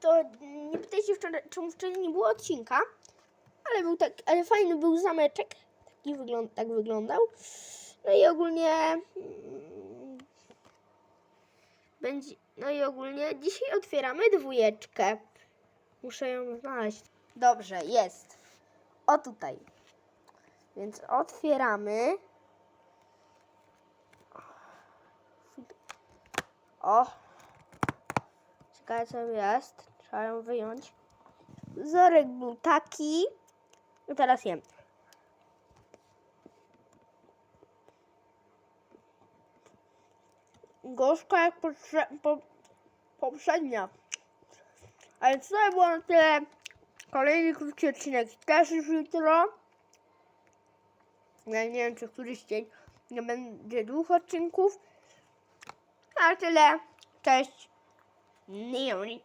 to nie pytajcie wczoraj, czemu wczoraj nie było odcinka, ale był tak, ale fajny był zameczek, taki wygląd, tak wyglądał. No i ogólnie mm, będzie, no i ogólnie dzisiaj otwieramy dwójeczkę. Muszę ją znaleźć. Dobrze, jest. O tutaj. Więc otwieramy. O. Ciekawe co jest. Trzeba ją wyjąć. Wzorek był taki. I teraz jem. Gorzka jak poprze- po, poprzednia. Ale co było na tyle. Kolejny krótki odcinek też już jutro. Ja nie wiem, czy któryś dzień nie będzie dwóch odcinków. Ale tyle. Cześć. Nie.